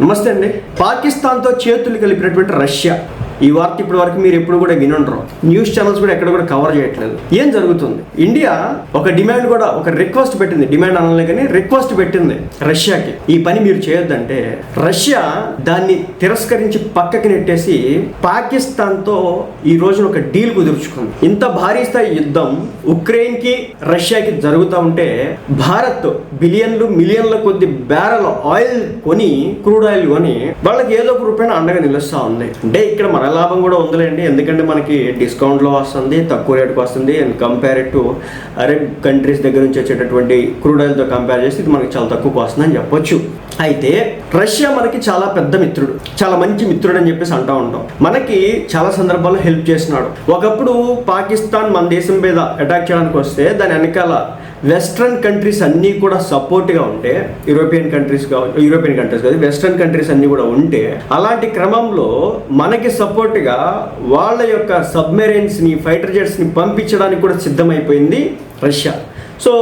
నమస్తే అండి. పాకిస్తాన్తో చేతులు కలిపినటువంటి రష్యా. ఈ వార్త ఇప్పటి వరకు మీరు ఎప్పుడు కూడా వినుండరు. న్యూస్ ఛానల్స్ కూడా ఎక్కడ కూడా కవర్ చేయట్లేదు. ఏం జరుగుతుంది? ఇండియా ఒక డిమాండ్ కూడా ఒక రిక్వెస్ట్ పెట్టింది. డిమాండ్ అనలే కానీ రిక్వెస్ట్ పెట్టింది రష్యాకి. ఈ పని మీరు చేయొద్దంటే రష్యా దాన్ని తిరస్కరించి పక్కకి నెట్టేసి పాకిస్తాన్తో ఈ రోజున ఒక డీల్ కుదుర్చుకుంది. ఇంత భారీ స్థాయి యుద్ధం ఉక్రెయిన్కి రష్యాకి జరుగుతూ ఉంటే భారత్ బిలియన్లు మిలియన్ల కొద్ది బ్యారల్ ఆయిల్ కొని క్రూడ్ ఆయిల్ కొని వాళ్ళకి ఏదో ఒక రూపాయన అండగా నిలుస్తూ ఉంది. అంటే ఇక్కడ మన లాభం కూడా ఉందిలేండి. ఎందుకంటే మనకి డిస్కౌంట్లో వస్తుంది తక్కువ రేటుకి వస్తుంది. And compare to Arab countries దగ్గర నుంచి వచ్చేటటువంటి క్రూడ్ ఆయిల్తో కంపేర్ చేస్తే ఇది మనకి చాలా తక్కువ వస్తుంది అని చెప్పొచ్చు. అయితే రష్యా మనకి చాలా పెద్ద మిత్రుడు చాలా మంచి మిత్రుడు అని చెప్పేసి అంటూ ఉంటాం. మనకి చాలా సందర్భాల్లో హెల్ప్ చేసినాడు ఒకప్పుడు పాకిస్తాన్ మన దేశం మీద అటాక్ చేయడానికి వస్తే దాని వెనకాల వెస్ట్రన్ కంట్రీస్ అన్నీ కూడా సపోర్ట్గా ఉంటే యూరోపియన్ కంట్రీస్ కావచ్చు యూరోపియన్ కంట్రీస్ కాదు వెస్ట్రన్ కంట్రీస్ అన్నీ కూడా ఉంటే అలాంటి క్రమంలో మనకి సపోర్ట్గా వాళ్ళ యొక్క సబ్మెరైన్స్ని ఫైటర్ జెట్స్ని పంపించడానికి కూడా సిద్ధమైపోయింది రష్యా సో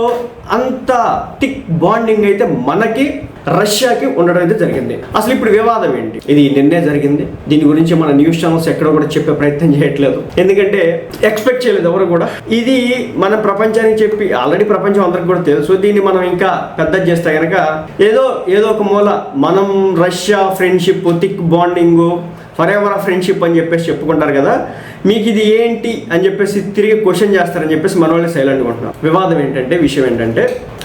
అంత థిక్ బాండింగ్ అయితే మనకి రష్యాకి ఉండడం అయితే జరిగింది. అసలు ఇప్పుడు వివాదం ఏంటి? ఇది నిన్నే జరిగింది. దీని గురించి మన న్యూస్ ఛానల్స్ ఎక్కడ కూడా చెప్పే ప్రయత్నం చేయట్లేదు. ఎందుకంటే ఎక్స్పెక్ట్ చేయలేదు ఎవరు కూడా. ఇది మన ప్రపంచానికి చెప్పి ఆల్రెడీ ప్రపంచం అందరికి కూడా తెలుసు. దీన్ని మనం ఇంకా పెద్ద చేస్తే కనుక ఏదో ఏదో ఒక మూల మనం Russia friendship thick bonding forever friendship అని చెప్పేసి చెప్పుకుంటారు కదా మీకు ఇది ఏంటి అని చెప్పేసి తిరిగి క్వశ్చన్ చేస్తారని చెప్పేసి మన వాళ్ళని సైలెంట్గా ఉంటున్నారు. వివాదం ఏంటంటే విషయం ఏంటంటే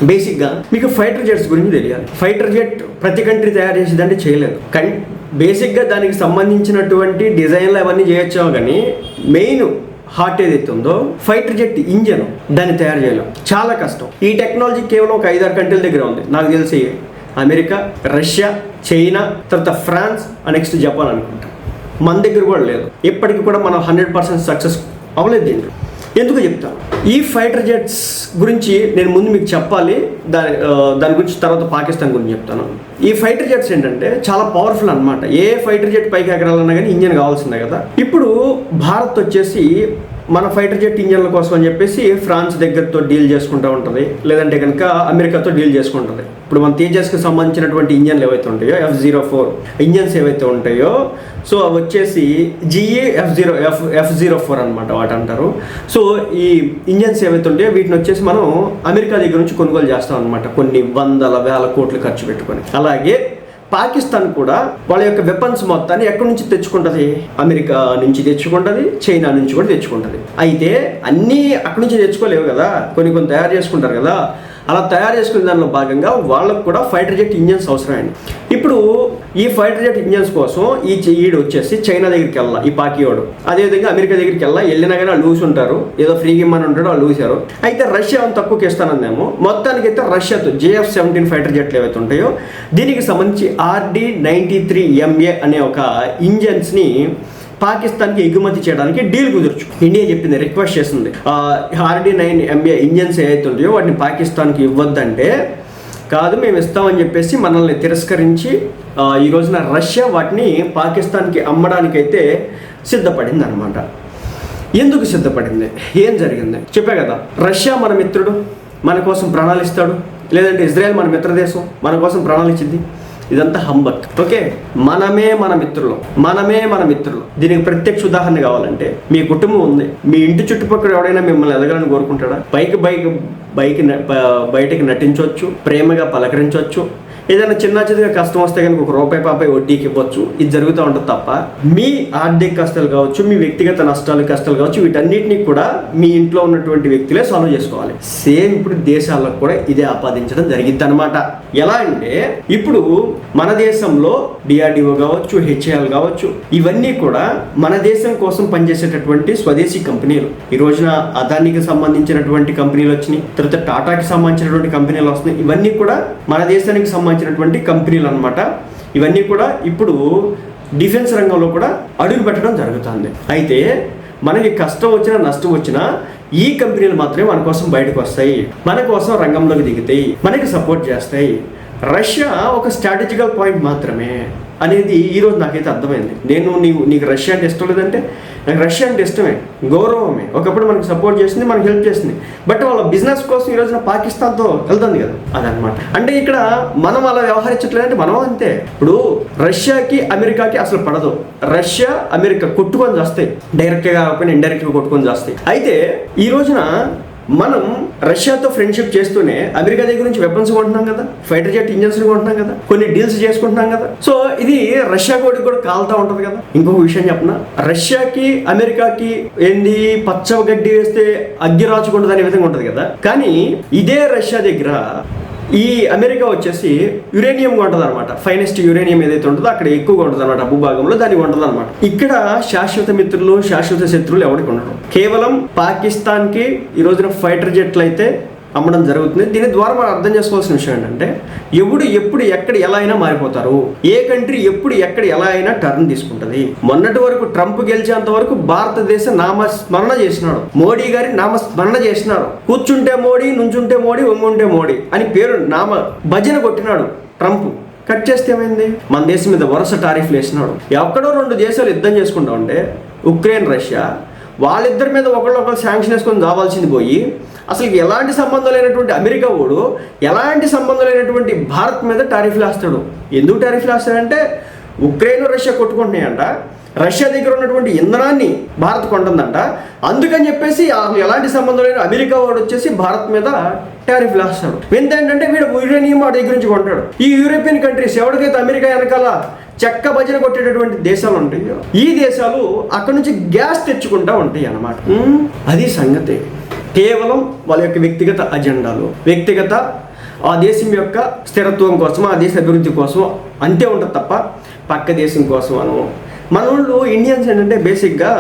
బేసిక్గా మీకు ఫైటర్ జెట్స్ గురించి తెలియాలి. ఫైటర్ జెట్ ప్రతి కంట్రీ తయారు చేసేదంటే చేయలేదు. కానీ బేసిక్గా దానికి సంబంధించినటువంటి డిజైన్లు అవన్నీ చేయొచ్చావు కానీ మెయిన్ హార్ట్ ఏదైతే ఉందో ఫైటర్ జెట్ ఇంజన్ దాన్ని తయారు చేయలేం. చాలా కష్టం. ఈ టెక్నాలజీ కేవలం ఒక ఐదారు కంట్రీల దగ్గర ఉంది. నాకు తెలిసి అమెరికా రష్యా చైనా తర్వాత ఫ్రాన్స్ నెక్స్ట్ జపాన్ అనుకుంటా. మన దగ్గర కూడా లేదు. ఇప్పటికి కూడా మనం హండ్రెడ్ పర్సెంట్ సక్సెస్ అవ్వలేదు దీంట్లో. ఎందుకు చెప్తాను ఈ ఫైటర్ జెట్స్ గురించి నేను ముందు మీకు చెప్పాలి. దాని దాని గురించి తర్వాత పాకిస్తాన్ గురించి చెప్తాను. ఈ ఫైటర్ జెట్స్ ఏంటంటే చాలా పవర్ఫుల్ అన్నమాట. ఏ ఫైటర్ జెట్ పైకి ఎగరాలన్నా కానీ ఇంజన్ కావాల్సిందే కదా. ఇప్పుడు భారత్ వచ్చేసి మన ఫైటర్ జెట్ ఇంజన్ల కోసం అని చెప్పేసి ఫ్రాన్స్ దగ్గరతో డీల్ చేసుకుంటూ ఉంటుంది. లేదంటే కనుక అమెరికాతో డీల్ చేసుకుంటుంది. ఇప్పుడు మన తేజస్కి సంబంధించినటువంటి ఇంజన్లు ఏవైతే ఉంటాయో ఎఫ్ జీరో ఫోర్ ఇంజన్స్ ఏవైతే ఉంటాయో సో అవి వచ్చేసి GE F zero F F zero four అనమాట వాటి అంటారు. సో ఈ ఇంజన్స్ ఏవైతే ఉంటాయో వీటిని వచ్చేసి మనం అమెరికా దగ్గర నుంచి కొనుగోలు చేస్తాం అనమాట కొన్ని వందల వేల కోట్లు ఖర్చు పెట్టుకొని. అలాగే పాకిస్తాన్ కూడా వాళ్ళ యొక్క వెపన్స్ మొత్తాన్ని ఎక్కడి నుంచి తెచ్చుకుంటది? అమెరికా నుంచి తెచ్చుకుంటది చైనా నుంచి కూడా తెచ్చుకుంటది. అయితే అన్నీ అక్కడి నుంచి తెచ్చుకోలేవు కదా? కొన్ని కొన్ని తయారు చేసుకుంటారు కదా? అలా తయారు చేసుకునే దానిలో భాగంగా వాళ్ళకు కూడా ఫైటర్ జెట్ ఇంజన్స్ అవసరమైంది. ఇప్పుడు ఈ ఫైటర్ జెట్ ఇంజన్స్ కోసం ఈ ఈడు వచ్చేసి చైనా దగ్గరికి వెళ్ళా ఈ పాకియోడు. అదేవిధంగా అమెరికా దగ్గరికి వెళ్ళా వెళ్ళినా కానీ వాళ్ళు లూస్ ఉంటారు. ఏదో ఫ్రీగా ఇమ్మని ఉంటాడు వాళ్ళు లూసారు అయితే రష్యా తక్కువకి ఇస్తానందేమో మొత్తానికి అయితే రష్యాతో జేఎఫ్ సెవెంటీన్ ఫైటర్ జెట్లు ఏవైతే ఉంటాయో దీనికి సంబంధించి ఆర్డీ నైంటీ త్రీ ఎంఏ అనే ఒక ఇంజన్స్ని పాకిస్తాన్కి ఎగుమతి చేయడానికి డీల్ కుదరచ్చు ఇండియా చెప్పింది రిక్వెస్ట్ చేస్తుంది. ఆర్డీ నైన్ ఎంఏ ఇంజన్స్ ఏవైతే ఉంటాయో వాటిని పాకిస్తాన్కి ఇవ్వద్దంటే కాదు మేము ఇస్తామని చెప్పేసి మనల్ని తిరస్కరించి ఈ రోజున రష్యా వాటిని పాకిస్తాన్కి అమ్మడానికైతే సిద్ధపడింది అనమాట ఎందుకు సిద్ధపడింది? ఏం జరిగింది? చెప్పా కదా రష్యా మన మిత్రుడు మన కోసం ప్రణాళిస్తాడు లేదంటే ఇజ్రాయెల్ మన మిత్రదేశం మన కోసం ప్రణాళించింది ఇదంతా హంబక్ ఓకే? మనమే మన మిత్రులు. మనమే మన మిత్రులు. దీనికి ప్రత్యక్ష ఉదాహరణ కావాలంటే మీ కుటుంబం ఉంది. మీ ఇంటి చుట్టుపక్కల ఎవడైనా మిమ్మల్ని ఎదగాలని కోరుకుంటాడా? బైక్ బైక్ బైక్ న- బయటికి నటించవచ్చు ప్రేమగా పలకరించవచ్చు ఏదైనా చిన్న చిన్నగా కష్టం వస్తే కనుక ఒక రూపాయి పాపై వడ్డీకి ఇవ్వచ్చు. ఇది జరుగుతూ ఉంటుంది తప్ప మీ ఆర్థిక కష్టాలు కావచ్చు మీ వ్యక్తిగత నష్టాలు కష్టాలు కావచ్చు వీటన్నిటిని కూడా మీ ఇంట్లో ఉన్నటువంటి వ్యక్తులే సాల్వ్ చేసుకోవాలి. సేమ్ ఇప్పుడు దేశాలకు కూడా ఇదే ఆపాదించడం జరిగింది అనమాట ఎలా అంటే ఇప్పుడు మన దేశంలో డిఆర్డిఓ కావచ్చు హెచ్ఏఎల్ కావచ్చు ఇవన్నీ కూడా మన దేశం కోసం పనిచేసేటటువంటి స్వదేశీ కంపెనీలు. ఈ రోజున అదానికి సంబంధించినటువంటి కంపెనీలు వచ్చినాయి తర్వాత టాటాకి సంబంధించినటువంటి కంపెనీలు వస్తున్నాయి. ఇవన్నీ కూడా మన దేశానికి సంబంధించినటువంటి కంపెనీలు అన్నమాట. ఇవన్నీ కూడా ఇప్పుడు డిఫెన్స్ రంగంలో కూడా అడుగు పెట్టడం జరుగుతుంది. అయితే మనకి కష్టం వచ్చినా నష్టం వచ్చినా ఈ కంపెనీలు మాత్రమే మన కోసం బయటకు వస్తాయి. మన కోసం రంగంలోకి దిగుతాయి. మనకి సపోర్ట్ చేస్తాయి. రష్యా ఒక స్ట్రాటజికల్ పాయింట్ మాత్రమే అనేది ఈరోజు నాకైతే అర్థమైంది. నేను నీవు నీకు రష్యా అంటే ఇష్టం లేదంటే నాకు రష్యా అంటే ఇష్టమే గౌరవమే. ఒకప్పుడు మనకు సపోర్ట్ చేసింది మనకు హెల్ప్ చేసింది. బట్ వాళ్ళ బిజినెస్ కోసం ఈ రోజున పాకిస్తాన్తో వెళ్తుంది కదా అదనమాట అంటే ఇక్కడ మనం అలా వ్యవహరించట్లేదంటే మనం అంతే. ఇప్పుడు రష్యాకి అమెరికాకి అసలు పడదు. రష్యా అమెరికా కొట్టుకొని చేస్తాయి. డైరెక్ట్గా కాకపోయినా ఇండైరెక్ట్గా కొట్టుకొని చేస్తాయి. అయితే ఈ రోజున మనం రష్యాతో ఫ్రెండ్షిప్ చేస్తూనే అమెరికా దగ్గర నుంచి వెపన్స్ కొంటున్నాం కదా ఫైటర్ జెట్ ఇంజన్స్ కొంటున్నాం కదా కొన్ని డీల్స్ చేసుకుంటున్నాం కదా. సో ఇది రష్యా కోడికి కూడా కాలుతా ఉంటది కదా. ఇంకొక విషయం చెప్పనా? రష్యాకి అమెరికాకి ఏంది పచ్చ గడ్డి వేస్తే అగ్గి రాచుకుంటుంది అనే విధంగా ఉంటది కదా. కానీ ఇదే రష్యా దగ్గర ఈ అమెరికా వచ్చేసి యురేనియం ఉంటుంది అనమాట ఫైనెస్ట్ యురేనియం ఏదైతే ఉంటుందో అక్కడ ఎక్కువగా ఉంటుంది అనమాట భూభాగంలో దానికి ఉంటుంది అనమాట ఇక్కడ శాశ్వత మిత్రులు శాశ్వత శత్రువులు ఎవరికి ఉండరు. కేవలం పాకిస్తాన్కి ఈ రోజున ఫైటర్ జెట్లు అయితే అమ్మడం జరుగుతుంది. దీని ద్వారా మనం అర్థం చేసుకోవాల్సిన విషయం ఏంటంటే ఎవడు ఎప్పుడు ఎక్కడ ఎలా అయినా మారిపోతారు. ఏ కంట్రీ ఎప్పుడు ఎక్కడ ఎలా అయినా టర్న్ తీసుకుంటుంది. మొన్నటి వరకు ట్రంప్ గెలిచేంత వరకు భారతదేశ నామస్మరణ చేసినాడు. మోడీ గారి నామస్మరణ చేసినాడు కూర్చుంటే మోడీ నుంచుంటే మోడీ ఒంగుంటే మోడీ అని పేరు నామ భజన కొట్టినాడు ట్రంప్. కట్ చేస్తే ఏమైంది? మన దేశం మీద వరుస టారిఫ్లు వేసినాడు. ఎక్కడో రెండు దేశాలు యుద్ధం చేసుకుంటా ఉంటే ఉక్రెయిన్ రష్యా వాళ్ళిద్దరి మీద ఒకళ్ళొకరు శాంక్షన్ వేసుకొని రావాల్సింది పోయి అసలు ఎలాంటి సంబంధం లేనటువంటి అమెరికా వాడు ఎలాంటి సంబంధం లేనటువంటి భారత్ మీద టారిఫ్లు వేస్తాడు? ఎందుకు టారిఫ్లు వేస్తాడంటే ఉక్రెయిన్ రష్యా కొట్టుకుంటున్నాయంట. రష్యా దగ్గర ఉన్నటువంటి ఇంధనాన్ని భారత్ కొంటుందంట. అందుకని చెప్పేసి ఎలాంటి సంబంధం లేని అమెరికా వాడు వచ్చేసి భారత్ మీద టారిఫ్ వేస్తాడు. ఎంత ఏంటంటే వీడు యురేనియం వాడి దగ్గర నుంచి కొంటాడు. ఈ యూరోపియన్ కంట్రీస్ ఎవరికైతే అమెరికా వెనకాల చెక్క భజన కొట్టేటటువంటి దేశాలు ఉంటాయో ఈ దేశాలు అక్కడ నుంచి గ్యాస్ తెచ్చుకుంటా ఉంటాయి అన్నమాట అది సంగతి. కేవలం వాళ్ళ యొక్క వ్యక్తిగత అజెండాలు వ్యక్తిగత ఆ దేశం యొక్క స్థిరత్వం కోసం ఆ దేశ అభివృద్ధి కోసం అంతే ఉంటుంది తప్ప పక్క దేశం కోసం అను. మన వాళ్ళు ఇండియన్స్ ఏంటంటే బేసిక్గా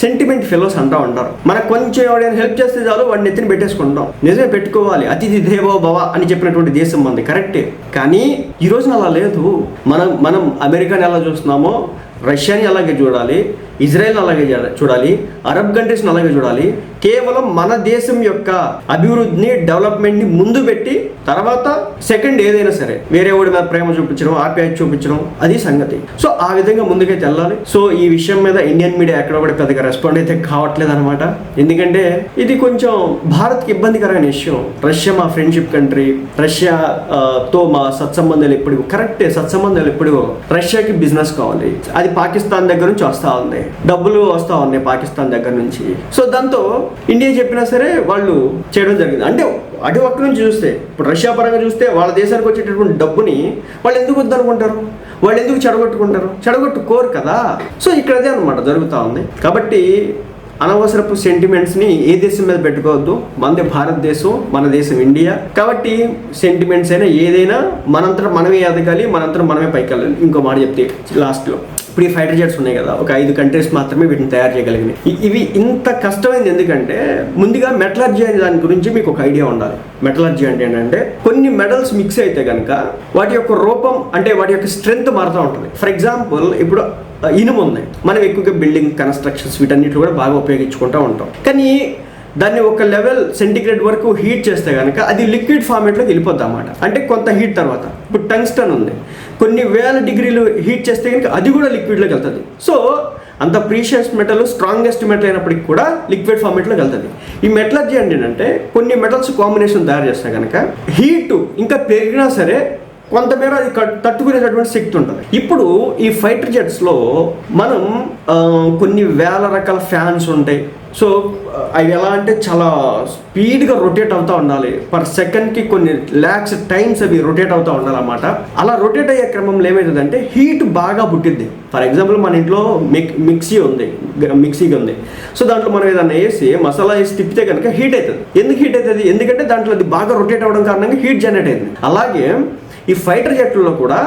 సెంటిమెంట్ ఫెలోస్ అంటూ ఉంటారు. మనకు కొంచెం ఎవరైనా హెల్ప్ చేస్తే చాలు వాడిని ఎత్తిని పెట్టేసుకుంటాం. నిజమే పెట్టుకోవాలి. అతిథి దేవో భవ అని చెప్పినటువంటి దేశం మంది కరెక్టే కానీ ఈ రోజున అలా లేదు. మనం మనం అమెరికాని ఎలా చూస్తున్నామో రష్యాని అలాగే చూడాలి. ఇజ్రాయెల్ అలాగే చూడాలి అరబ్ కంట్రీస్ని అలాగే చూడాలి. కేవలం మన దేశం యొక్క అభివృద్ధిని డెవలప్మెంట్ని ముందు పెట్టి తర్వాత సెకండ్ ఏదైనా సరే వేరే వాడి మీద ప్రేమ చూపించడం ఆప్యాయత చూపించడం అది సంగతి. సో ఆ విధంగా ముందుకైతే వెళ్ళాలి. సో ఈ విషయం మీద ఇండియన్ మీడియా ఎక్కడ కూడా పెద్దగా రెస్పాండ్ అయితే కావట్లేదు అనమాట ఎందుకంటే ఇది కొంచెం భారత్కి ఇబ్బందికరమైన విషయం. రష్యా మా ఫ్రెండ్షిప్ కంట్రీ రష్యా తో మా సత్సంబంధాలు ఎప్పుడు కరెక్టే సత్సంబంధాలు ఎప్పుడు రష్యాకి బిజినెస్ కావాలి. అది పాకిస్తాన్ దగ్గర నుంచి వస్తా ఉంది. డబ్బులు వస్తా ఉన్నాయి పాకిస్తాన్ దగ్గర నుంచి. సో దాంతో ఇండియా చెప్పినా సరే వాళ్ళు చేయడం జరిగింది. అంటే అటు ఒక్క నుంచి చూస్తే ఇప్పుడు రష్యా పరంగా చూస్తే వాళ్ళ దేశానికి వచ్చేటటువంటి డబ్బుని వాళ్ళు ఎందుకు వద్దనుకుంటారు? వాళ్ళు ఎందుకు చెడగొట్టుకుంటారు? చెడగొట్టుకోరు కదా. సో ఇక్కడ అదే అనమాట జరుగుతూ ఉంది. కాబట్టి అనవసరపు సెంటిమెంట్స్ని ఏ దేశం మీద పెట్టుకోవద్దు. మనది భారతదేశం మన దేశం ఇండియా. కాబట్టి సెంటిమెంట్స్ అయినా ఏదైనా మనంతటా మనమే ఎదగాలి మనంతటా మనమే పైకి వెళ్ళాలి ఇంకో మాట చెప్తే లాస్ట్లో ఇప్పుడు ఈ ఫైటర్ జెట్స్ ఉన్నాయి కదా ఒక ఐదు కంట్రీస్ మాత్రమే వీటిని తయారు చేయగలిగినాయి ఇవి ఇంత కష్టమైంది ఎందుకంటే ముందుగా మెటలర్జీ అనే దాని గురించి మీకు ఒక ఐడియా ఉండాలి. మెటలర్జీ అంటే ఏంటంటే కొన్ని మెడల్స్ మిక్స్ అయితే కనుక వాటి యొక్క రూపం అంటే వాటి యొక్క స్ట్రెంగ్త్ మారుతూ ఉంటుంది. ఫర్ ఎగ్జాంపుల్ ఇప్పుడు ఇనుము ఉంది మనం ఎక్కువగా బిల్డింగ్ కన్స్ట్రక్షన్స్ వీటన్నిటి కూడా బాగా ఉపయోగించుకుంటూ ఉంటాం. కానీ దాన్ని ఒక లెవెల్ సెంటిగ్రేడ్ వరకు హీట్ చేస్తే కనుక అది లిక్విడ్ ఫార్మేట్లోకి వెళ్ళిపోద్ది అన్నమాట. అంటే కొంత హీట్ తర్వాత. ఇప్పుడు టంగ్స్టన్ ఉంది. కొన్ని వేల డిగ్రీలు హీట్ చేస్తే కనుక అది కూడా లిక్విడ్లోకి వెళ్తుంది. సో అంత ప్రీషియస్ మెటల్ స్ట్రాంగెస్ట్ మెటల్ అయినప్పటికీ కూడా లిక్విడ్ ఫార్మేట్లోకి వెళ్తుంది. ఈ మెటలర్జీ అంటే ఏంటంటే కొన్ని మెటల్స్ కాంబినేషన్ తయారు చేస్తే కనుక హీట్ ఇంకా పెరిగినా సరే కొంతమేర అది తట్టుకునేటటువంటి శక్తి ఉంటుంది. ఇప్పుడు ఈ ఫైటర్ జెట్స్లో మనం కొన్ని వేల రకాల ఫ్యాన్స్ ఉంటాయి. సో అవి ఎలా అంటే చాలా స్పీడ్గా రొటేట్ అవుతూ ఉండాలి. పర్ సెకండ్కి కొన్ని ల్యాక్స్ టైమ్స్ అవి రొటేట్ అవుతూ ఉండాలన్నమాట. అలా రొటేట్ అయ్యే క్రమంలో ఏమవుతుందంటే హీట్ బాగా పుట్టిద్ది. ఫర్ ఎగ్జాంపుల్ మన ఇంట్లో మిక్ మిక్సీ ఉంది. మిక్సీగా మిక్సీ ఉంది. సో దాంట్లో మనం ఏదైనా వేసి మసాలా వేసి తిప్పితే కనుక హీట్ అవుతుంది ఎందుకు హీట్ అవుతుంది ఎందుకంటే దాంట్లో అది బాగా రొటేట్ అవ్వడం కారణంగా హీట్ జనరేట్ అయింది. అలాగే ఈ ఫైటర్ జెట్లలో కూడా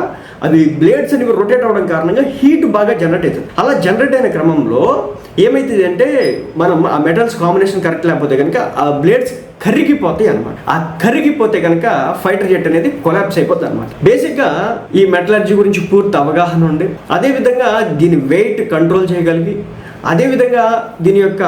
అవి బ్లేడ్స్ అనేవి రొటేట్ అవ్వడం కారణంగా హీట్ బాగా జనరేట్ అవుతుంది. అలా జనరేట్ అయిన క్రమంలో ఏమైతుంది అంటే మనం ఆ మెటల్స్ కాంబినేషన్ కరెక్ట్ లేకపోతే కనుక ఆ బ్లేడ్స్ కరిగిపోతాయి అనమాట ఆ కరిగిపోతే కనుక ఫైటర్ జెట్ అనేది కొలాప్స్ అయిపోతుంది అనమాట బేసిక్గా ఈ మెటలర్జీ గురించి పూర్తి అవగాహన ఉంది అదేవిధంగా దీని వెయిట్ కంట్రోల్ చేయగలిగి అదేవిధంగా దీని యొక్క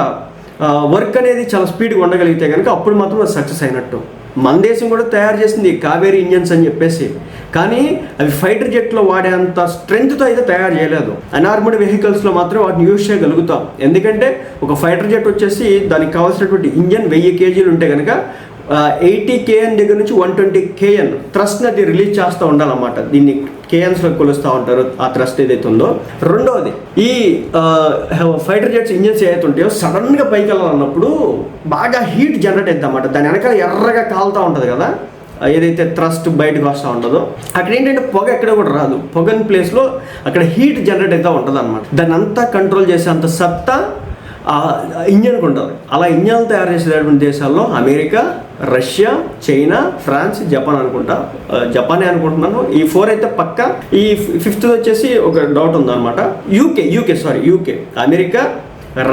వర్క్ అనేది చాలా స్పీడ్గా ఉండగలిగితే కనుక అప్పుడు మాత్రం అది సక్సెస్ అయినట్టు. మన దేశం కూడా తయారు చేసింది కావేరీ ఇంజన్స్ అని చెప్పేసి. కానీ అవి ఫైటర్ జెట్లో వాడేంత స్ట్రెంగ్త్తో అయితే తయారు చేయలేదు. అనార్మడ్ వెహికల్స్లో మాత్రం వాటిని యూజ్ చేయగలుగుతాం. ఎందుకంటే ఒక ఫైటర్ జెట్ వచ్చేసి దానికి కావాల్సినటువంటి ఇంజన్ వెయ్యి కేజీలు ఉంటే కనుక ఎయిటీ కేఎన్ దగ్గర నుంచి వన్ ట్వంటీ కేఎన్ థ్రస్ట్ని అది రిలీజ్ చేస్తూ ఉండాలన్నమాట దీన్ని. కేఎన్స్లో కొలుస్తూ ఉంటారు ఆ థ్రస్ట్ ఏదైతే ఉందో. రెండవది ఈ ఫైటర్ జెట్స్ ఇంజన్స్ ఏదైతే ఉంటాయో సడన్గా పైకి వెళ్ళాలన్నప్పుడు బాగా హీట్ జనరేట్ అవుతుంది అన్నమాట దాని వెనకాల ఎర్రగా కాలుతూ ఉంటుంది కదా ఏదైతే థ్రస్ట్ బయటకు వస్తూ ఉంటుందో. అక్కడ ఏంటంటే పొగ ఎక్కడ కూడా రాదు. పొగని ప్లేస్లో అక్కడ హీట్ జనరేట్ అవుతూ ఉంటుంది అనమాట దాన్ని అంతా కంట్రోల్ చేసే అంత సత్తా ఇంజన్ ఉంటుంది. అలా ఇంజన్లు తయారు చేసేటటువంటి దేశాల్లో America Russia China France Japan అనుకుంటా జపానే అనుకుంటున్నాను. ఈ ఫోర్ అయితే పక్క. ఈ ఫిఫ్త్ వచ్చేసి ఒక డౌట్ ఉందన్నమాట. UK UK sorry UK. America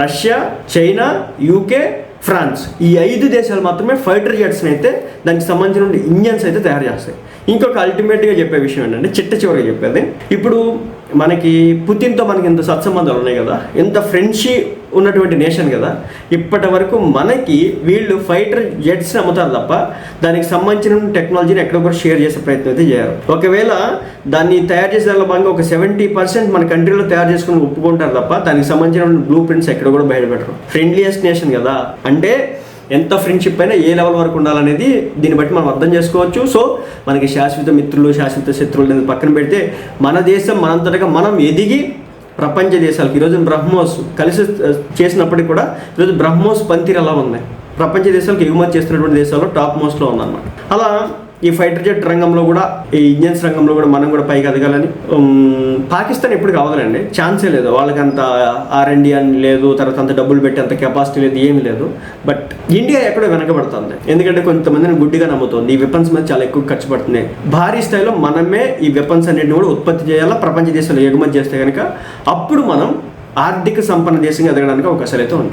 Russia China UK France. ఈ ఐదు దేశాలు మాత్రమే ఫైటర్ జెట్స్ని అయితే దానికి సంబంధించిన ఇంజన్స్ అయితే తయారు చేస్తాయి. ఇంకొక అల్టిమేట్గా చెప్పే విషయం ఏంటంటే చిట్ట చివరిగా చెప్పేది. ఇప్పుడు మనకి పుతిన్తో మనకి ఇంత సత్సంబంధాలు ఉన్నాయి కదా ఇంత ఫ్రెండ్షిప్ ఉన్నటువంటి నేషన్ కదా ఇప్పటి వరకు మనకి వీళ్ళు ఫైటర్ జెట్స్ని అమ్ముతారు తప్ప దానికి సంబంధించిన టెక్నాలజీని ఎక్కడ కూడా షేర్ చేసే ప్రయత్నం అయితే చేయరు. ఒకవేళ దాన్ని తయారు చేసే భాగంగా ఒక సెవెంటీ పర్సెంట్ మన కంట్రీలో తయారు చేసుకుని ఒప్పుకుంటారు తప్ప దానికి సంబంధించిన బ్లూ ప్రింట్స్ ఎక్కడ కూడా బయటపెట్టరు. ఫ్రెండ్లీయెస్ట్ నేషన్ కదా. అంటే ఎంత ఫ్రెండ్షిప్ అయినా ఏ లెవెల్ వరకు ఉండాలనేది దీన్ని బట్టి మనం అర్థం చేసుకోవచ్చు. సో మనకి శాశ్వత మిత్రులు శాశ్వత శత్రువులు అనేది పక్కన పెడితే మన దేశం మనంతటగా మనం ఎదిగి ప్రపంచ దేశాలకు ఈరోజు బ్రహ్మోస్ కలిసి చేసినప్పటికీ కూడా ఈరోజు బ్రహ్మోస్ పంతిరు ఎలా ఉంది ప్రపంచ దేశాలకు ఎగుమతి చేస్తున్నటువంటి దేశాల్లో టాప్ మోస్ట్లో ఉందన్నమాట. అలా ఈ ఫైటర్ జెట్ రంగంలో కూడా ఈ ఇంజన్స్ రంగంలో కూడా మనం కూడా పైకి ఎదగాలని పాకిస్తాన్ ఎప్పుడు కావాలండి ఛాన్సే లేదు. వాళ్ళకి అంత ఆర్ అని లేదు తర్వాత అంత డబ్బులు పెట్టి అంత కెపాసిటీ లేదు ఏమీ లేదు. బట్ ఇండియా ఎక్కడో వెనకబడుతుంది. ఎందుకంటే కొంతమందిని గుడ్డిగా నమ్ముతుంది. ఈ వెపన్స్ మీద చాలా ఎక్కువ ఖర్చు పడుతుంది భారీ స్థాయిలో మనమే ఈ వెపన్స్ అన్నింటిని కూడా ఉత్పత్తి చేయాలా ప్రపంచ దేశాలు ఎగుమతి చేస్తే కనుక అప్పుడు మనం ఆర్థిక సంపన్న దేశంగా ఎదగడానికి అవకాశాలు అయితే ఉంటాయి.